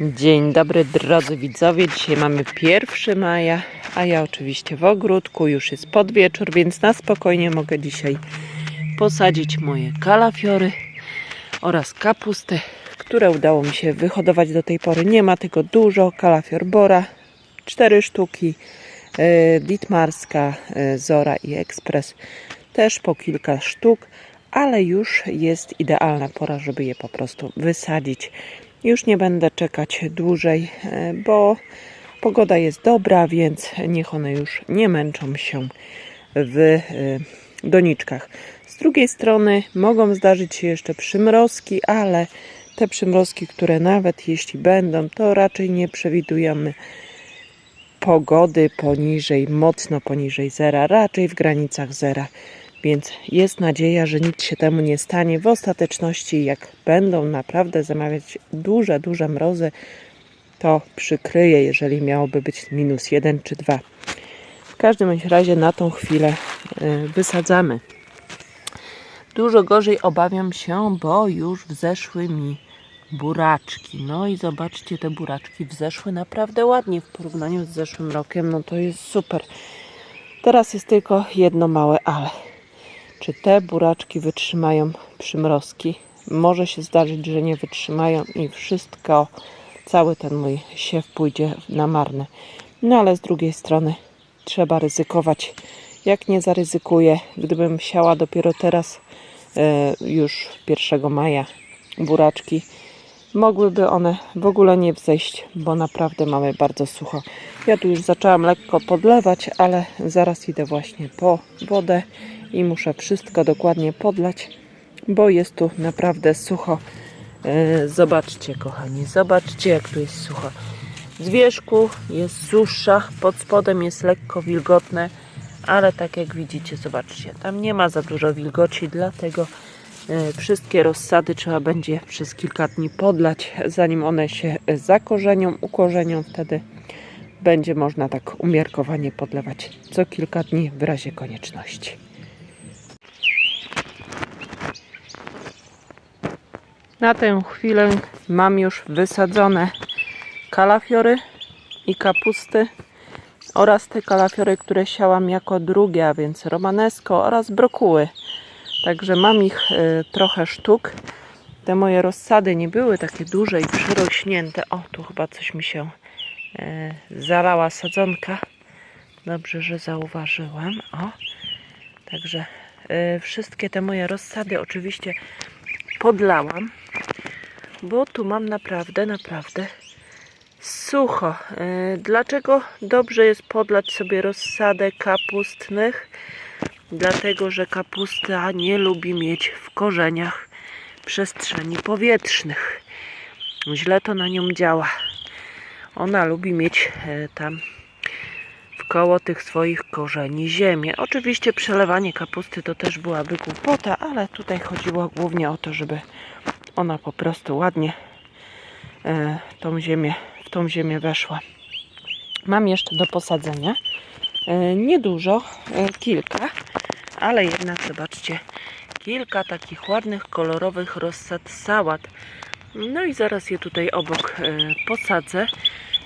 Dzień dobry drodzy widzowie, dzisiaj mamy 1 maja, a ja oczywiście w ogródku, już jest podwieczór, więc na spokojnie mogę dzisiaj posadzić moje kalafiory oraz kapustę, które udało mi się wyhodować do tej pory. Nie ma tylko dużo, kalafior bora, 4 sztuki, ditmarska, e, zora i ekspres też po kilka sztuk, ale już jest idealna pora, żeby je po prostu wysadzić. Już nie będę czekać dłużej, e, bo pogoda jest dobra, więc niech one już nie męczą się w e, doniczkach. Z drugiej strony mogą zdarzyć się jeszcze przymrozki, ale te przymrozki, które nawet jeśli będą, to raczej nie przewidujemy pogody poniżej, mocno poniżej zera, raczej w granicach zera. Więc jest nadzieja, że nic się temu nie stanie. W ostateczności, jak będą naprawdę zamawiać duże, duże mrozy, to przykryje, jeżeli miałoby być minus jeden czy dwa. W każdym razie na tą chwilę y, wysadzamy. Dużo gorzej obawiam się, bo już wzeszły mi buraczki. No i zobaczcie, te buraczki wzeszły naprawdę ładnie w porównaniu z zeszłym rokiem. No to jest super. Teraz jest tylko jedno małe ale. Czy te buraczki wytrzymają przymrozki? Może się zdarzyć, że nie wytrzymają i wszystko, cały ten mój siew pójdzie na marne. No ale z drugiej strony trzeba ryzykować. Jak nie zaryzykuję, gdybym siała dopiero teraz, e, już 1 maja, buraczki, mogłyby one w ogóle nie wzejść, bo naprawdę mamy bardzo sucho. Ja tu już zaczęłam lekko podlewać, ale zaraz idę właśnie po wodę i muszę wszystko dokładnie podlać, bo jest tu naprawdę sucho. E, Zobaczcie, kochani, zobaczcie, jak tu jest sucho. Z wierzchu jest susza, pod spodem jest lekko wilgotne, ale tak jak widzicie, zobaczcie, tam nie ma za dużo wilgoci, dlatego wszystkie rozsady trzeba będzie przez kilka dni podlać, zanim one się zakorzenią, ukorzenią, wtedy będzie można tak umiarkowanie podlewać co kilka dni w razie konieczności. Na tę chwilę mam już wysadzone kalafiory i kapusty oraz te kalafiory, które siałam jako drugie, a więc romanesko oraz brokuły. Także mam ich y, trochę sztuk. Te moje rozsady nie były takie duże i przyrośnięte. O, tu chyba coś mi się y, zalała sadzonka. Dobrze, że zauważyłam. O, także y, wszystkie te moje rozsady oczywiście podlałam, bo tu mam naprawdę, naprawdę sucho. E, Dlaczego dobrze jest podlać sobie rozsadę kapustnych? Dlatego, że kapusta nie lubi mieć w korzeniach przestrzeni powietrznych. Źle to na nią działa. Ona lubi mieć e, tam koło tych swoich korzeni ziemię. Oczywiście przelewanie kapusty to też byłaby głupota, ale tutaj chodziło głównie o to, żeby ona po prostu ładnie e, tą ziemię, w tą ziemię weszła. Mam jeszcze do posadzenia e, niedużo, kilka, ale jednak zobaczcie, kilka takich ładnych, kolorowych rozsad sałat. No i zaraz je tutaj obok e, posadzę.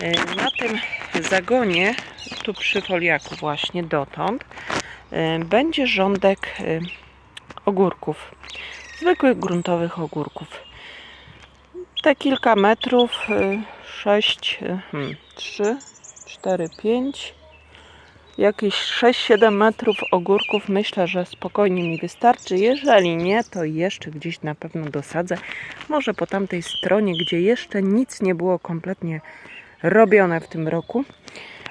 E, Na tym zagonie, tu przy foliaku właśnie dotąd, e, będzie rządek ogórków. Zwykłych gruntowych ogórków. Te kilka metrów, 6, hmm, 3, 4, 5, jakieś 6-7 metrów ogórków myślę, że spokojnie mi wystarczy. Jeżeli nie, to jeszcze gdzieś na pewno dosadzę. Może po tamtej stronie, gdzie jeszcze nic nie było kompletnie robione w tym roku.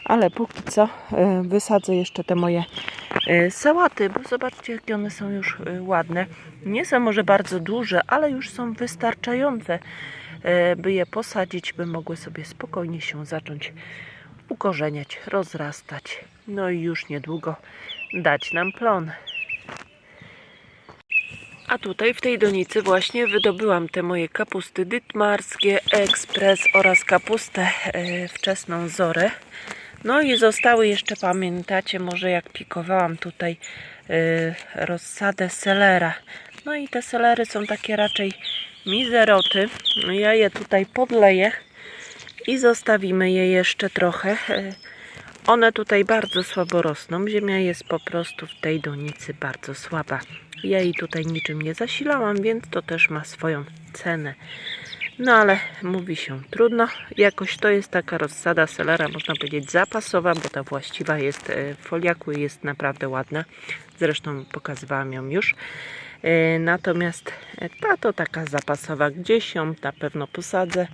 Ale póki co e, wysadzę jeszcze te moje e, sałaty, bo zobaczcie jakie one są już e, ładne. Nie są może bardzo duże, ale już są wystarczające, by je posadzić, by mogły sobie spokojnie się zacząć ukorzeniać, rozrastać. No i już niedługo dać nam plon. A tutaj w tej donicy właśnie wydobyłam te moje kapusty dytmarskie, ekspres oraz kapustę e, wczesną zorę. No i zostały jeszcze, pamiętacie, może jak pikowałam tutaj e, rozsadę selera. No i te selery są takie raczej mizeroty. Ja je tutaj podleję I zostawimy je jeszcze trochę. E, One tutaj bardzo słabo rosną. Ziemia jest po prostu w tej donicy bardzo słaba. Ja jej tutaj niczym nie zasilałam, więc to też ma swoją cenę. No ale mówi się trudno. Jakoś to jest taka rozsada selera, można powiedzieć zapasowa, bo ta właściwa jest e, w foliaku i jest naprawdę ładna. Zresztą pokazywałam ją już. E, Natomiast e, ta to taka zapasowa. Gdzieś ją na pewno posadzę.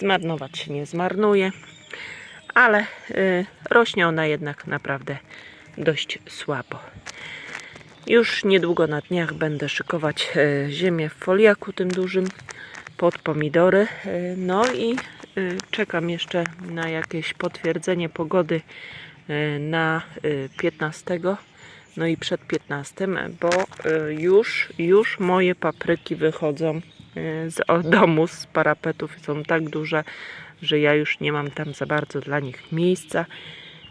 Zmarnować się nie zmarnuje. Ale e, rośnie ona jednak naprawdę dość słabo. Już niedługo na dniach będę szykować e, ziemię w foliaku tym dużym pod pomidory. E, No i czekam jeszcze na jakieś potwierdzenie pogody na e, 15. No i przed 15, bo już, już moje papryki wychodzą z domu, z parapetów. Są tak duże, że ja już nie mam tam za bardzo dla nich miejsca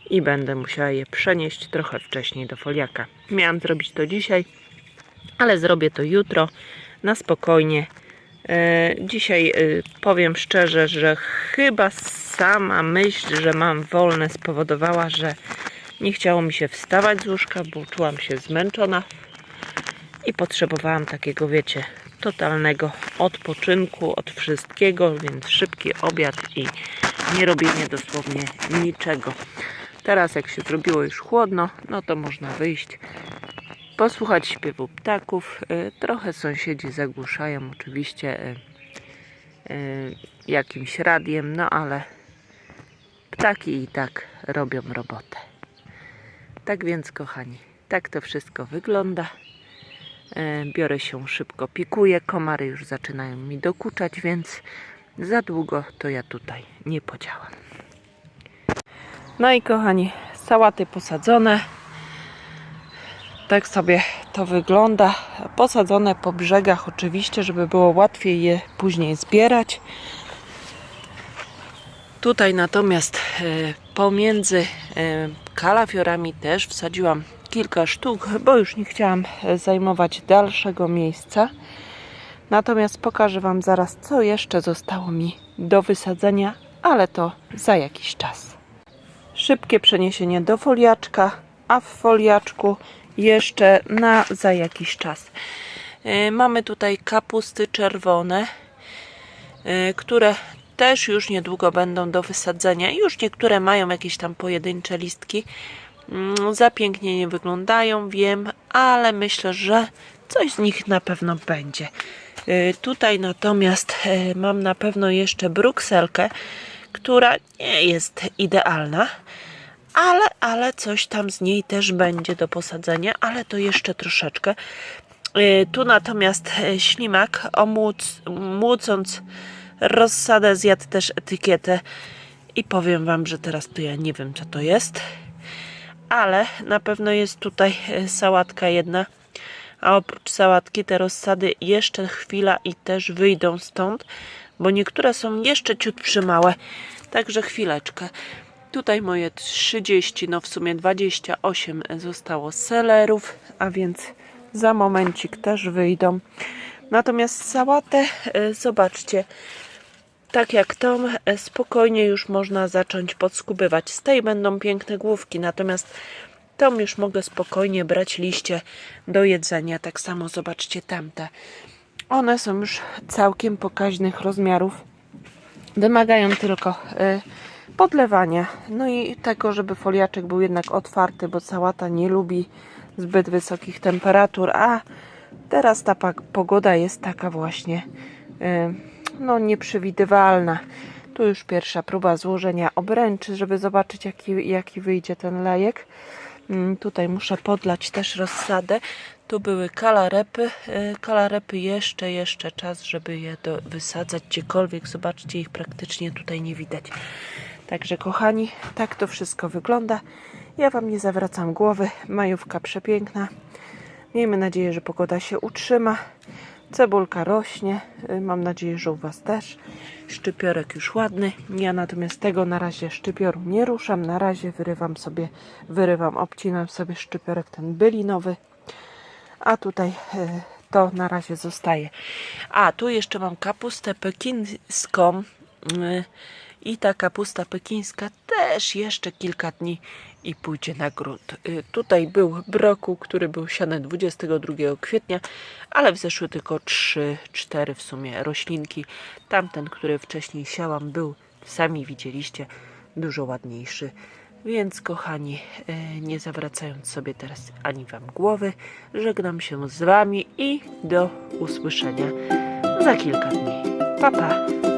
i będę musiała je przenieść trochę wcześniej do foliaka. Miałam zrobić to dzisiaj, ale zrobię to jutro na spokojnie. E, Dzisiaj e, powiem szczerze, że chyba sama myśl, że mam wolne spowodowała, że nie chciało mi się wstawać z łóżka, bo czułam się zmęczona i potrzebowałam takiego, wiecie, totalnego odpoczynku od wszystkiego, więc szybki obiad i nie robienie dosłownie niczego. Teraz jak się zrobiło już chłodno, no to można wyjść, posłuchać śpiewu ptaków. Y, Trochę sąsiedzi zagłuszają oczywiście y, y, jakimś radiem, no ale ptaki i tak robią robotę. Tak więc, kochani, tak to wszystko wygląda. E, Biorę się szybko, pikuję. Komary już zaczynają mi dokuczać, więc za długo to ja tutaj nie podziałam. No i kochani, sałaty posadzone. Tak sobie to wygląda. Posadzone po brzegach oczywiście, żeby było łatwiej je później zbierać. Tutaj natomiast e, pomiędzy e, kalafiorami też wsadziłam kilka sztuk, bo już nie chciałam e, zajmować dalszego miejsca. Natomiast pokażę Wam zaraz, co jeszcze zostało mi do wysadzenia, ale to za jakiś czas. Szybkie przeniesienie do foliaczka, a w foliaczku jeszcze na za jakiś czas. E, Mamy tutaj kapusty czerwone, e, które też już niedługo będą do wysadzenia. Już niektóre mają jakieś tam pojedyncze listki. Mm, Za pięknie nie wyglądają, wiem, ale myślę, że coś z nich na pewno będzie. Y, Tutaj natomiast y, mam na pewno jeszcze brukselkę, która nie jest idealna, ale, ale coś tam z niej też będzie do posadzenia, ale to jeszcze troszeczkę. Y, Tu natomiast ślimak, omóc, młócąc rozsadę, zjadł też etykietę i powiem Wam, że teraz to ja nie wiem, co to jest, ale na pewno jest tutaj y, sałatka jedna, a oprócz sałatki te rozsady jeszcze chwila i też wyjdą stąd, bo niektóre są jeszcze ciut przymałe, także chwileczkę. Tutaj moje 30, no w sumie 28 zostało selerów, a więc za momencik też wyjdą. Natomiast sałatę, e, zobaczcie, tak jak tą, e, spokojnie już można zacząć podskubywać. Z tej będą piękne główki, natomiast tą już mogę spokojnie brać liście do jedzenia. Tak samo zobaczcie tamte. One są już całkiem pokaźnych rozmiarów. Wymagają tylko y, podlewania. No i tego, żeby foliaczek był jednak otwarty, bo sałata nie lubi zbyt wysokich temperatur, a teraz ta pogoda jest taka właśnie y, no nieprzewidywalna. Tu już pierwsza próba złożenia obręczy, żeby zobaczyć jaki, jaki wyjdzie ten lejek. Mm, Tutaj muszę podlać też rozsadę. Tu były kalarepy. y, Kalarepy jeszcze, jeszcze czas, żeby je do, wysadzać gdziekolwiek. Zobaczcie, ich praktycznie tutaj nie widać. Także kochani, tak to wszystko wygląda. Ja Wam nie zawracam głowy. Majówka przepiękna. Miejmy nadzieję, że pogoda się utrzyma. Cebulka rośnie. Y, Mam nadzieję, że u Was też. Szczypiorek już ładny. Ja natomiast tego na razie szczypioru nie ruszam. Na razie wyrywam sobie, wyrywam, obcinam sobie szczypiorek ten bylinowy. A tutaj y, to na razie zostaje. A tu jeszcze mam kapustę pekińską. Y, I ta kapusta pekińska też jeszcze kilka dni i pójdzie na grunt. Y, Tutaj był brokuł, który był siany 22 kwietnia, ale wzeszły tylko 3-4 w sumie roślinki. Tamten, który wcześniej siałam, był, sami widzieliście, dużo ładniejszy. Więc kochani, y, nie zawracając sobie teraz ani wam głowy, żegnam się z wami i do usłyszenia za kilka dni. Pa pa!